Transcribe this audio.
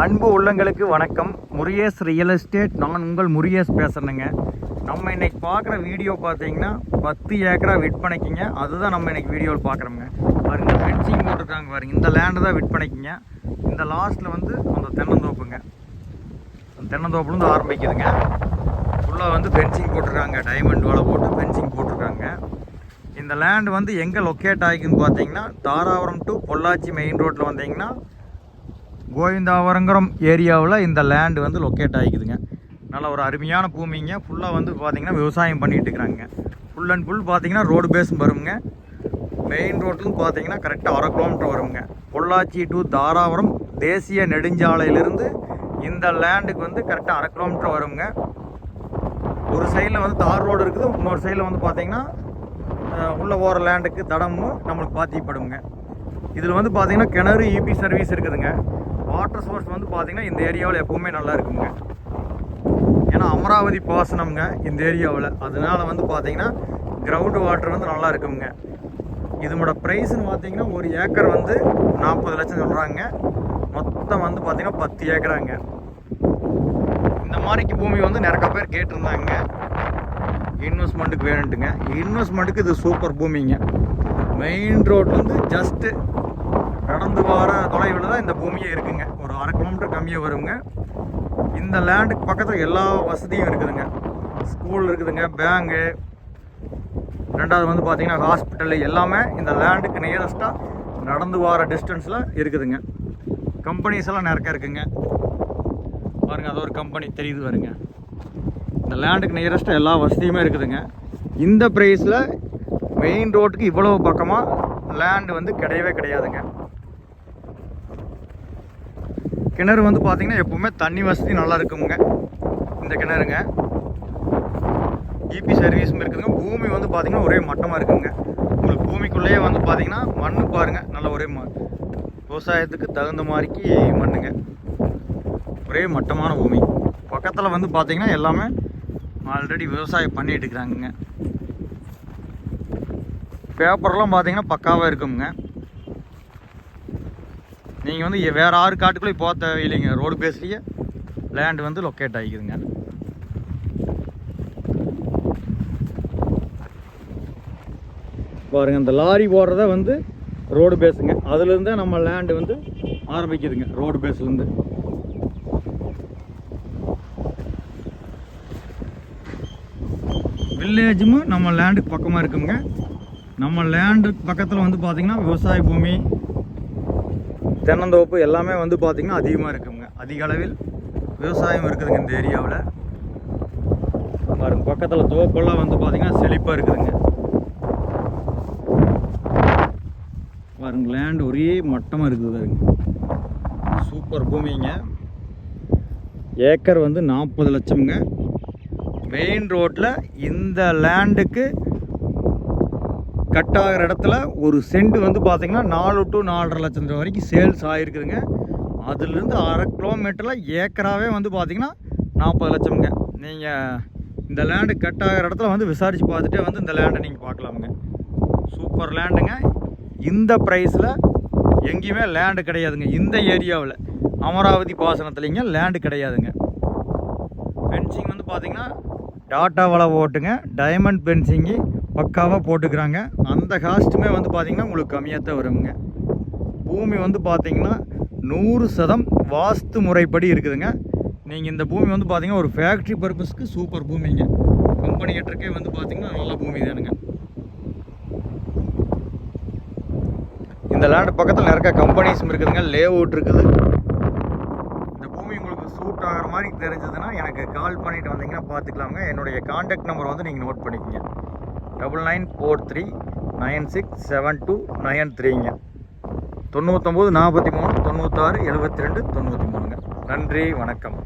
அன்பு உள்ளங்களுக்கு வணக்கம். முருகேஷ் ரியல் எஸ்டேட் நான் உங்கள் முருகேஷ் பேசுகிறேங்க நம்ம இன்னைக்கு பார்க்குற வீடியோ பார்த்தீங்கன்னா பத்து ஏக்கரா விற்பனைக்குங்க அதுதான் நம்ம இன்னைக்கு வீடியோவில் பார்க்குறோங்க பாருங்க ஃபென்சிங் போட்டிருக்காங்க பாருங்க. இந்த லேண்டு தான் விற்பனைக்குங்க இந்த லாஸ்ட்டில் வந்து அந்த தென்னந்தோப்புங்க. அந்த தென்னந்தோப்புலேருந்து ஆரம்பிக்குதுங்க. ஃபுல்லாக வந்து ஃபென்சிங் போட்டிருக்காங்க. டைமண்ட் வலை போட்டு ஃபென்சிங் போட்டிருக்காங்க. இந்த லேண்டு வந்து எங்கே லொக்கேட் ஆகிக்குன்னு பார்த்தீங்கன்னா தாராபுரம் டு பொள்ளாச்சி மெயின் ரோட்டில் வந்தீங்கன்னா கோவிந்தாவரங்குறம் ஏரியாவில் இந்த லேண்டு வந்து லொக்கேட் ஆகிக்குதுங்க. நல்ல ஒரு அருமையான பூமிங்க. ஃபுல்லாக வந்து பார்த்திங்கன்னா விவசாயம் பண்ணிகிட்டு இருக்கிறாங்க ஃபுல் அண்ட் ஃபுல் பார்த்தீங்கன்னா ரோடு பேஸும் வருங்க. மெயின் ரோட்டும் பார்த்தீங்கன்னா கரெக்டாக அரை கிலோமீட்டர் வருங்க. பொள்ளாச்சி டு தாராபுரம் தேசிய நெடுஞ்சாலையிலிருந்து இந்த லேண்டுக்கு வந்து கரெக்டாக அரை கிலோமீட்டர் வருங்க. ஒரு சைடில் வந்து தார் ரோடு இருக்குது. இன்னொரு சைடில் வந்து பார்த்திங்கன்னா உள்ள போகிற லேண்டுக்கு தடமும் நம்மளுக்கு பாத்திப்படுங்க. இதில் வந்து பார்த்திங்கன்னா கிணறு யூபி சர்வீஸ் இருக்குதுங்க. வாட்டர் சோர்ஸ் வந்து பார்த்தீங்கன்னா இந்த ஏரியாவில் எப்பவுமே நல்லா இருக்குங்க. ஏன்னா அமராவதி பாசனம்ங்க இந்த ஏரியாவில் அதனால வந்து பார்த்தீங்கன்னா கிரவுண்ட் வாட்டர் வந்து நல்லா இருக்குங்க. இதனோட ப்ரைஸ்னு பார்த்தீங்கன்னா ஒரு ஏக்கர் வந்து நாற்பது லட்சம் சொல்கிறாங்க மொத்தம் வந்து பார்த்தீங்கன்னா பத்து ஏக்கராங்க. இந்த மாதிரிக்கு பூமி வந்து நிறைய பேர் கேட்டிருந்தாங்க. இன்வெஸ்ட்மெண்ட்டுக்கு வேணுன்ட்டுங்க இன்வெஸ்ட்மெண்ட்டுக்கு இது சூப்பர் பூமிங்க. மெயின் ரோட் வந்து ஜஸ்ட்டு நடந்து வர தொலைவில் தான் இந்த பூமியே இருக்குங்க. ஒரு அரை கிலோமீட்டர் கம்மியாக வருங்க. இந்த லேண்டுக்கு பக்கத்தில் எல்லா வசதியும் இருக்குதுங்க. ஸ்கூல் இருக்குதுங்க பேங்கு ரெண்டாவது வந்து பார்த்திங்கன்னா ஹாஸ்பிட்டல் எல்லாமே இந்த லேண்டுக்கு நியரஸ்ட்டாக நடந்து வர டிஸ்டன்ஸில் இருக்குதுங்க. கம்பெனிஸ் எல்லாம் நிறைய இருக்குங்க. பாருங்க அது ஒரு கம்பெனி தெரியுது பாருங்க. இந்த லேண்டுக்கு நியரஸ்ட்டாக எல்லா வசதியுமே இருக்குதுங்க. இந்த ப்ரைஸில் மெயின் ரோட்டுக்கு இவ்வளோ பக்கமாக லேண்டு வந்து கிடையவே கிடையாதுங்க. கிணறு வந்து பார்த்தீங்கன்னா எப்பவுமே தண்ணி வசதி நல்லா இருக்குங்க. இந்த கிணறுங்க. இபி சர்வீஸும் இருக்குதுங்க. பூமி வந்து பார்த்தீங்கன்னா ஒரே மட்டமாக இருக்குங்க. உங்களுக்கு பூமிக்குள்ளேயே வந்து பார்த்தீங்கன்னா மண் பாருங்கள் நல்ல ஒரே ம விவசாயத்துக்கு தகுந்த மாதிரிக்கு மண்ணுங்க. ஒரே மட்டமான பூமி. பக்கத்தில் வந்து பார்த்தீங்கன்னா எல்லாமே ஆல்ரெடி விவசாயம் பண்ணிகிட்டு இருக்கிறாங்கங்க பேப்பர்லாம் பார்த்தீங்கன்னா பக்காவாக இருக்குங்க. நீங்கள் வந்து வேறு ஆறு காட்டுக்குள்ளே போக தேவையில்லைங்க. ரோடு பேஸ்லேயே லேண்டு வந்து லொக்கேட் ஆகிக்குதுங்க. பாருங்கள் இந்த லாரி போடுறத வந்து ரோடு பேஸுங்க அதுலேருந்தே நம்ம லேண்டு வந்து ஆரம்பிக்குதுங்க ரோடு பேஸ்லேருந்து. வில்லேஜும் நம்ம லேண்டுக்கு பக்கமாக இருக்குங்க. நம்ம லேண்டுக்கு பக்கத்தில் வந்து பார்த்திங்கன்னா விவசாய பூமி தென்னந்தோப்பு எல்லாமே வந்து பார்த்திங்கன்னா அதிகமாக இருக்குங்க. அதிக அளவில் விவசாயம் இருக்குதுங்க இந்த ஏரியாவில். பாருங்க பக்கத்தில் தோப்பெல்லாம் வந்து பார்த்திங்கன்னா செழிப்பாக இருக்குதுங்க. பாருங்க லேண்ட் ஒரே மட்டமாக இருக்குது பாருங்க. சூப்பர் பூமிங்க. ஏக்கர் வந்து நாற்பது லட்சம்ங்க. மெயின் ரோட்டில் இந்த லேண்டுக்கு கட் ஆகிற இடத்துல ஒரு செண்டு வந்து பார்த்தீங்கன்னா நாலு டு நாலரை லட்சம் ரூபா வரைக்கும் சேல்ஸ் ஆகிருக்குதுங்க அதுலேருந்து அரை கிலோமீட்டரில் ஏக்கராகவே வந்து பார்த்திங்கன்னா நாற்பது லட்சம்ங்க. நீங்கள் இந்த லேண்டு கட் ஆகிற இடத்துல வந்து விசாரித்து பார்த்துட்டே வந்து இந்த லேண்டை நீங்கள் பார்க்கலாமுங்க. சூப்பர் லேண்டுங்க இந்த ப்ரைஸில் எங்கேயுமே லேண்டு கிடையாதுங்க. இந்த ஏரியாவில் அமராவதி பாசனத்துலேங்க லேண்டு கிடையாதுங்க. ஃபென்சிங் வந்து பார்த்தீங்கன்னா டாட்டா வலை ஓட்டுங்க. டைமண்ட் பென்சிங்கு பக்காவாக போட்டுக்கிறாங்க. அந்த காஸ்ட்டுமே வந்து பார்த்திங்கன்னா உங்களுக்கு கம்மியாக தான் வருங்க. பூமி வந்து பார்த்திங்கன்னா நூறு சதம் வாஸ்து முறைப்படி இருக்குதுங்க. நீங்கள் இந்த பூமி வந்து பார்த்தீங்கன்னா ஒரு ஃபேக்ட்ரி பர்பஸ்க்கு சூப்பர் பூமிங்க. கம்பெனி கட்டுறக்கே வந்து பார்த்திங்கன்னா நல்ல பூமி தானுங்க. இந்த லேண்டு பக்கத்தில் நிறைய கம்பெனிஸும் இருக்குதுங்க. லே அவுட் இருக்குது. சூட் ஆகிற மாதிரி தெரிஞ்சதுன்னா எனக்கு கால் பண்ணிட்டு வந்தீங்கன்னா பார்த்துக்கலாங்க. என்னுடைய காண்டாக்ட் நம்பர் வந்து நீங்கள் நோட் பண்ணிக்கங்க. Double nine four three nine six seven two nine த்ரீங்க தொண்ணூற்றொம்பது நாற்பத்தி மூணு தொண்ணூத்தாறு எழுபத்தி ரெண்டு தொண்ணூற்றி மூணுங்க. நன்றி வணக்கம்.